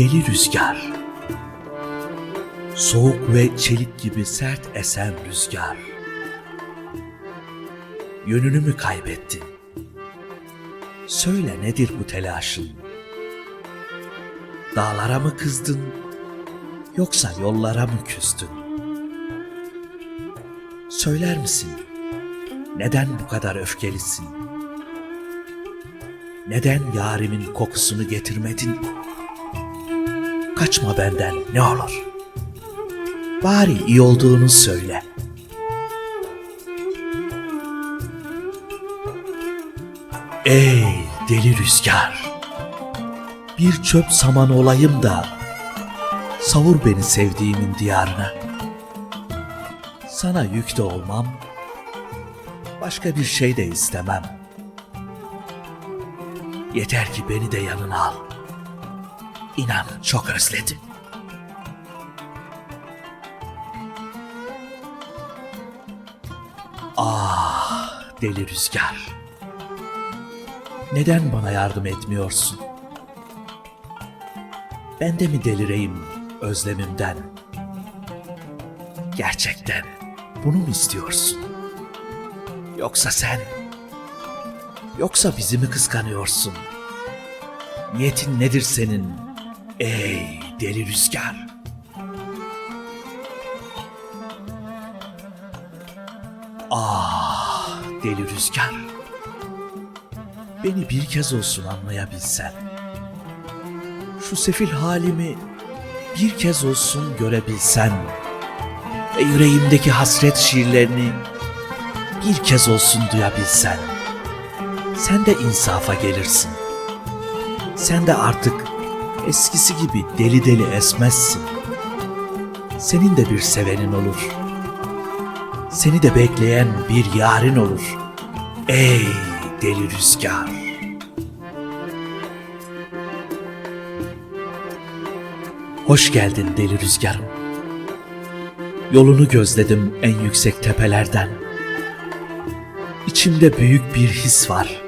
Deli rüzgar. Soğuk ve çelik gibi sert esen rüzgar. Yönünü mü kaybettin? Söyle nedir bu telaşın? Dağlara mı kızdın? Yoksa yollara mı küstün? Söyler misin? Neden bu kadar öfkelisin? Neden yarimin kokusunu getirmedin? Kaçma benden ne olur. Bari iyi olduğunu söyle. Ey deli rüzgar! Bir çöp saman olayım da savur beni sevdiğimin diyarına. Sana yük de olmam, başka bir şey de istemem. Yeter ki beni de yanına al. İnan çok özledim. Ah deli rüzgar. Neden bana yardım etmiyorsun? Ben de mi delireyim özlemimden? Gerçekten bunu mu istiyorsun? Yoksa sen Yoksa bizi mi kıskanıyorsun? Niyetin nedir senin? Ey deli rüzgar! Ah deli rüzgar! Beni bir kez olsun anlayabilsen. Şu sefil halimi bir kez olsun görebilsen. Ve yüreğimdeki hasret şiirlerini bir kez olsun duyabilsen sen de insafa gelirsin. Sen de artık eskisi gibi deli deli esmezsin. Senin de bir sevenin olur. Seni de bekleyen bir yarın olur. Ey deli rüzgar! Hoş geldin deli rüzgarım. Yolunu gözledim en yüksek tepelerden. İçimde büyük bir his var.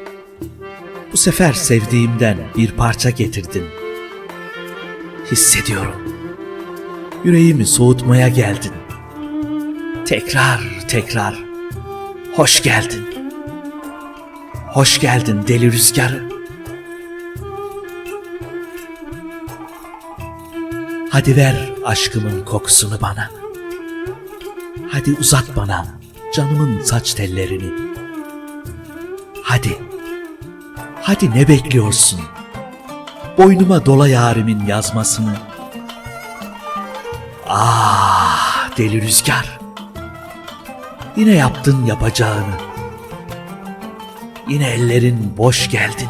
Bu sefer sevdiğimden bir parça getirdin. Hissediyorum. Yüreğimi soğutmaya geldin. Tekrar tekrar hoş geldin. Hoş geldin deli rüzgarı. Hadi ver aşkımın kokusunu bana. Hadi uzat bana canımın saç tellerini. Hadi. Hadi ne bekliyorsun? Boynuma dola yarimin yazmasını. Ah deli rüzgar. Yine yaptın yapacağını. Yine ellerin boş geldin.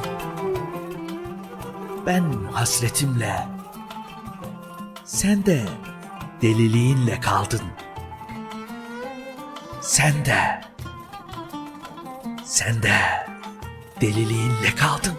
Ben hasretimle, sen de deliliğinle kaldın. Sen de sen de deliliğinle kaldın.